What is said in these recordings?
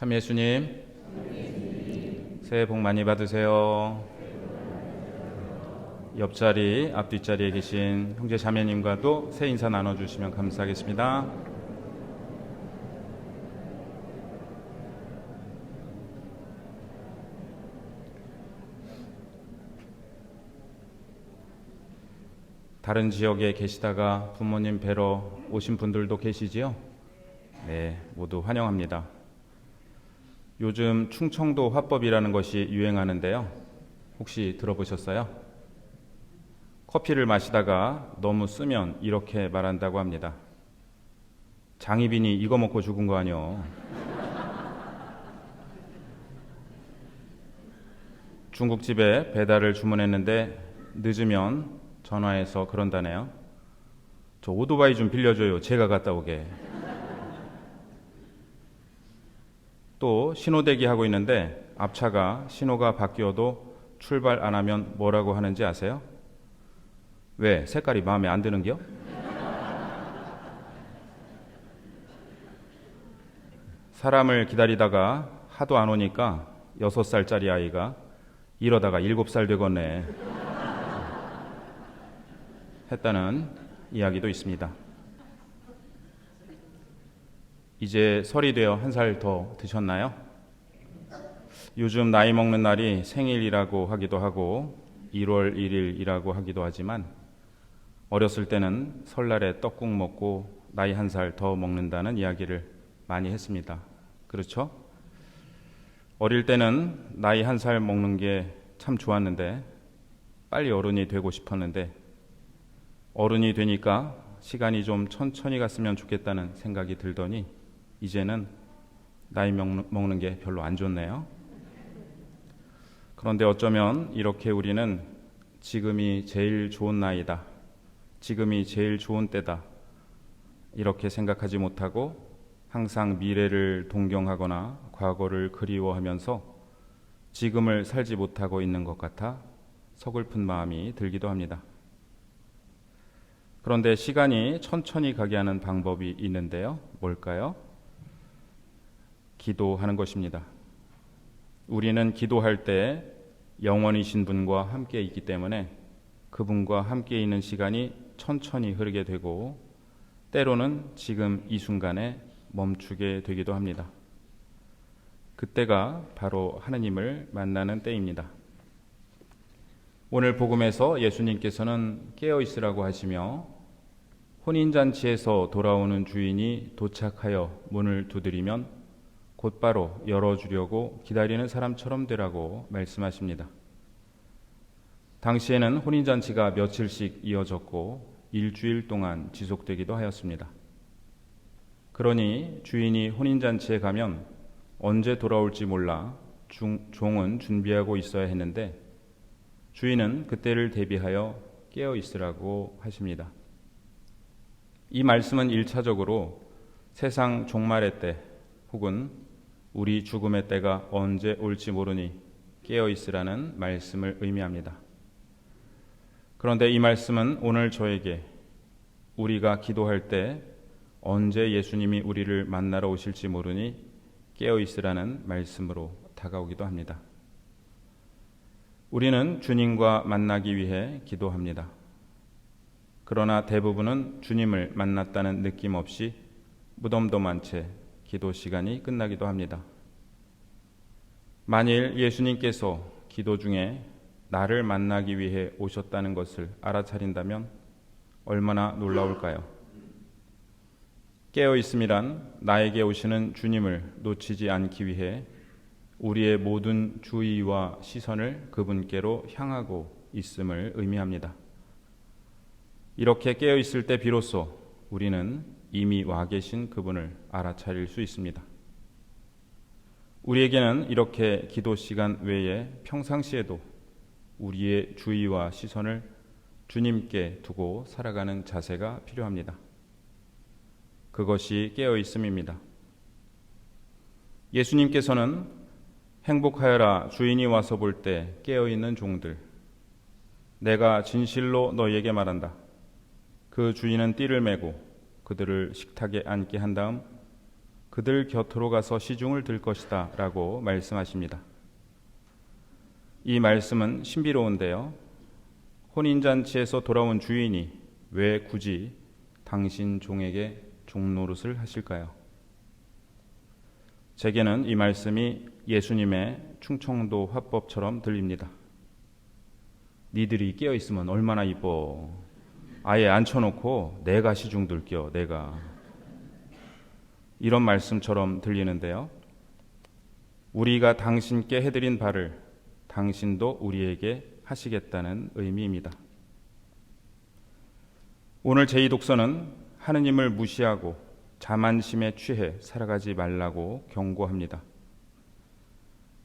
참 예수님, 새해 복 많이 받으세요. 옆자리, 앞뒷자리에 계신 형제 자매님과도 새 인사 나눠주시면 감사하겠습니다. 다른 지역에 계시다가 부모님 뵈러 오신 분들도 계시지요? 네, 모두 환영합니다. 요즘 충청도 화법이라는 것이 유행하는데요. 혹시 들어보셨어요? 커피를 마시다가 너무 쓰면 이렇게 말한다고 합니다. 장희빈이 이거 먹고 죽은 거 아니요. 중국집에 배달을 주문했는데 늦으면 전화해서 그런다네요. 저 오토바이 좀 빌려줘요. 제가 갔다 오게. 또 신호대기 하고 있는데 앞차가 신호가 바뀌어도 출발 안 하면 뭐라고 하는지 아세요? 왜? 색깔이 마음에 안 드는겨? 사람을 기다리다가 하도 안 오니까 여섯 살짜리 아이가 이러다가 일곱 살 되겠네. 했다는 이야기도 있습니다. 이제 설이 되어 한 살 더 드셨나요? 요즘 나이 먹는 날이 생일이라고 하기도 하고 1월 1일이라고 하기도 하지만 어렸을 때는 설날에 떡국 먹고 나이 한 살 더 먹는다는 이야기를 많이 했습니다. 그렇죠? 어릴 때는 나이 한 살 먹는 게 참 좋았는데 빨리 어른이 되고 싶었는데 어른이 되니까 시간이 좀 천천히 갔으면 좋겠다는 생각이 들더니 이제는 나이 먹는 게 별로 안 좋네요. 그런데 어쩌면 이렇게 우리는 지금이 제일 좋은 나이다. 지금이 제일 좋은 때다. 이렇게 생각하지 못하고 항상 미래를 동경하거나 과거를 그리워하면서 지금을 살지 못하고 있는 것 같아 서글픈 마음이 들기도 합니다. 그런데 시간이 천천히 가게 하는 방법이 있는데요. 뭘까요? 기도하는 것입니다. 우리는 기도할 때 영원이신 분과 함께 있기 때문에 그분과 함께 있는 시간이 천천히 흐르게 되고 때로는 지금 이 순간에 멈추게 되기도 합니다. 그때가 바로 하느님을 만나는 때입니다. 오늘 복음에서 예수님께서는 깨어 있으라고 하시며 혼인잔치에서 돌아오는 주인이 도착하여 문을 두드리면 곧바로 열어주려고 기다리는 사람처럼 되라고 말씀하십니다. 당시에는 혼인잔치가 며칠씩 이어졌고 일주일 동안 지속되기도 하였습니다. 그러니 주인이 혼인잔치에 가면 언제 돌아올지 몰라 중, 종은 준비하고 있어야 했는데 주인은 그때를 대비하여 깨어 있으라고 하십니다. 이 말씀은 1차적으로 세상 종말의 때 혹은 우리 죽음의 때가 언제 올지 모르니 깨어 있으라는 말씀을 의미합니다. 그런데 이 말씀은 오늘 저에게 우리가 기도할 때 언제 예수님이 우리를 만나러 오실지 모르니 깨어 있으라는 말씀으로 다가오기도 합니다. 우리는 주님과 만나기 위해 기도합니다. 그러나 대부분은 주님을 만났다는 느낌 없이 무덤덤한 채 기도 시간이 끝나기도 합니다. 만일 예수님께서 기도 중에 나를 만나기 위해 오셨다는 것을 알아차린다면 얼마나 놀라울까요? 깨어 있음이란 나에게 오시는 주님을 놓치지 않기 위해 우리의 모든 주의와 시선을 그분께로 향하고 있음을 의미합니다. 이렇게 깨어 있을 때 비로소 우리는 이미 와 계신 그분을 알아차릴 수 있습니다. 우리에게는 이렇게 기도 시간 외에 평상시에도 우리의 주의와 시선을 주님께 두고 살아가는 자세가 필요합니다. 그것이 깨어 있음입니다. 예수님께서는 행복하여라 주인이 와서 볼 때 깨어 있는 종들 내가 진실로 너에게 말한다. 그 주인은 띠를 메고 그들을 식탁에 앉게 한 다음 그들 곁으로 가서 시중을 들 것이다 라고 말씀하십니다. 이 말씀은 신비로운데요. 혼인잔치에서 돌아온 주인이 왜 굳이 당신 종에게 종노릇을 하실까요? 제게는 이 말씀이 예수님의 충청도 화법처럼 들립니다. 니들이 깨어 있으면 얼마나 이뻐. 아예 앉혀놓고 내가 시중 들겨 내가 이런 말씀처럼 들리는데요. 우리가 당신께 해드린 바를 당신도 우리에게 하시겠다는 의미입니다. 오늘 제2 독서는 하느님을 무시하고 자만심에 취해 살아가지 말라고 경고합니다.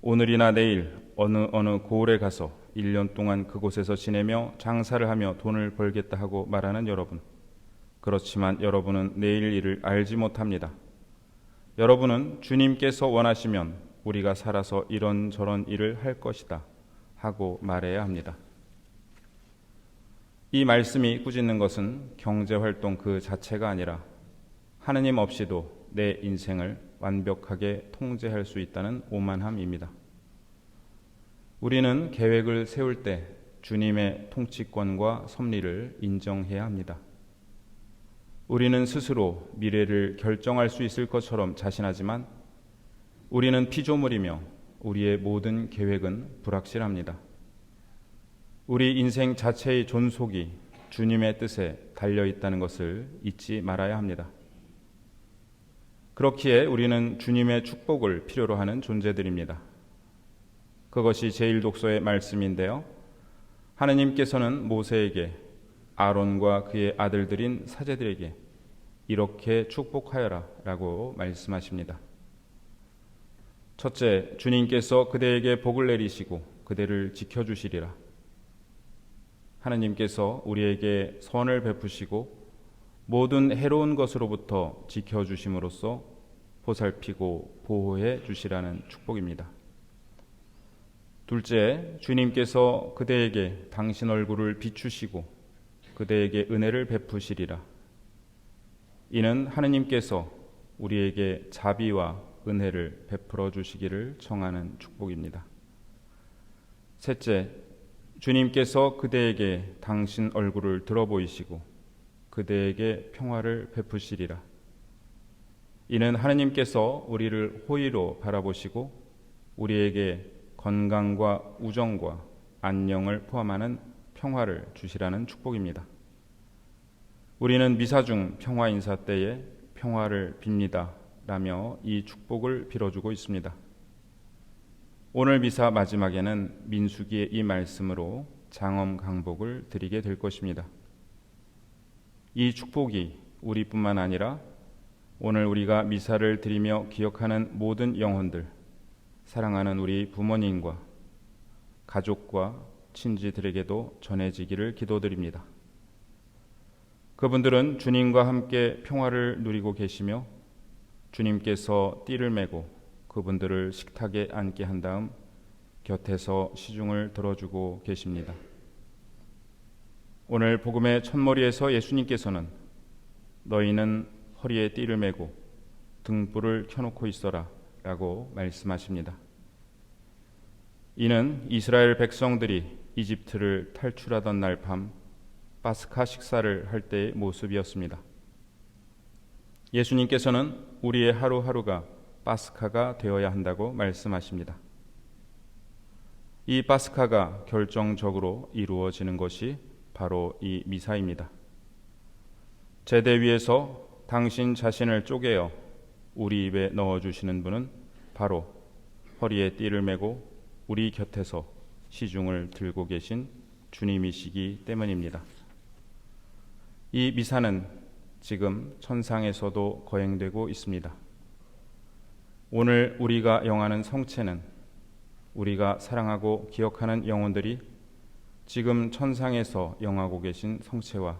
오늘이나 내일 어느 어느 고을에 가서 1년 동안 그곳에서 지내며 장사를 하며 돈을 벌겠다 하고 말하는 여러분. 그렇지만 여러분은 내일 일을 알지 못합니다. 여러분은 주님께서 원하시면 우리가 살아서 이런저런 일을 할 것이다 하고 말해야 합니다. 이 말씀이 꾸짖는 것은 경제 활동 그 자체가 아니라 하느님 없이도 내 인생을 완벽하게 통제할 수 있다는 오만함입니다. 우리는 계획을 세울 때 주님의 통치권과 섭리를 인정해야 합니다. 우리는 스스로 미래를 결정할 수 있을 것처럼 자신하지만 우리는 피조물이며 우리의 모든 계획은 불확실합니다. 우리 인생 자체의 존속이 주님의 뜻에 달려 있다는 것을 잊지 말아야 합니다. 그렇기에 우리는 주님의 축복을 필요로 하는 존재들입니다. 그것이 제1독서의 말씀인데요. 하느님께서는 모세에게 아론과 그의 아들들인 사제들에게 이렇게 축복하여라 라고 말씀하십니다. 첫째, 주님께서 그대에게 복을 내리시고 그대를 지켜주시리라. 하느님께서 우리에게 선을 베푸시고 모든 해로운 것으로부터 지켜주심으로써 보살피고 보호해 주시라는 축복입니다. 둘째, 주님께서 그대에게 당신 얼굴을 비추시고 그대에게 은혜를 베푸시리라. 이는 하느님께서 우리에게 자비와 은혜를 베풀어 주시기를 청하는 축복입니다. 셋째, 주님께서 그대에게 당신 얼굴을 들어 보이시고 그대에게 평화를 베푸시리라. 이는 하느님께서 우리를 호의로 바라보시고 우리에게 건강과 우정과 안녕을 포함하는 평화를 주시라는 축복입니다. 우리는 미사 중 평화 인사 때에 평화를 빕니다. 라며 이 축복을 빌어주고 있습니다. 오늘 미사 마지막에는 민수기의 이 말씀으로 장엄 강복을 드리게 될 것입니다. 이 축복이 우리뿐만 아니라 오늘 우리가 미사를 드리며 기억하는 모든 영혼들, 사랑하는 우리 부모님과 가족과 친지들에게도 전해지기를 기도드립니다. 그분들은 주님과 함께 평화를 누리고 계시며 주님께서 띠를 메고 그분들을 식탁에 앉게 한 다음 곁에서 시중을 들어주고 계십니다. 오늘 복음의 첫머리에서 예수님께서는 너희는 허리에 띠를 메고 등불을 켜놓고 있어라 라고 말씀하십니다. 이는 이스라엘 백성들이 이집트를 탈출하던 날 밤 파스카 식사를 할 때의 모습이었습니다. 예수님께서는 우리의 하루하루가 파스카가 되어야 한다고 말씀하십니다. 이 파스카가 결정적으로 이루어지는 것이 바로 이 미사입니다. 제대 위에서 당신 자신을 쪼개어 우리 입에 넣어 주시는 분은 바로 허리에 띠를 메고 우리 곁에서 시중을 들고 계신 주님이시기 때문입니다. 이 미사는 지금 천상에서도 거행되고 있습니다. 오늘 우리가 영하는 성체는 우리가 사랑하고 기억하는 영혼들이 지금 천상에서 영하고 계신 성체와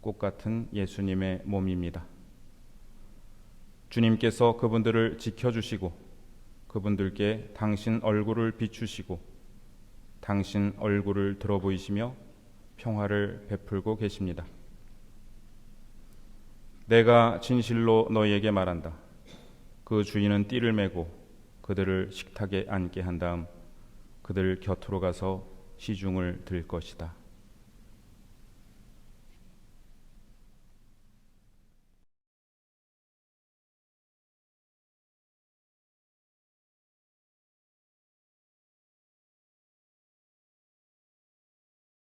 꽃 같은 예수님의 몸입니다. 주님께서 그분들을 지켜주시고 그분들께 당신 얼굴을 비추시고 당신 얼굴을 들어 보이시며 평화를 베풀고 계십니다. 내가 진실로 너희에게 말한다. 그 주인은 띠를 메고 그들을 식탁에 앉게 한 다음 그들 곁으로 가서 시중을 들 것이다.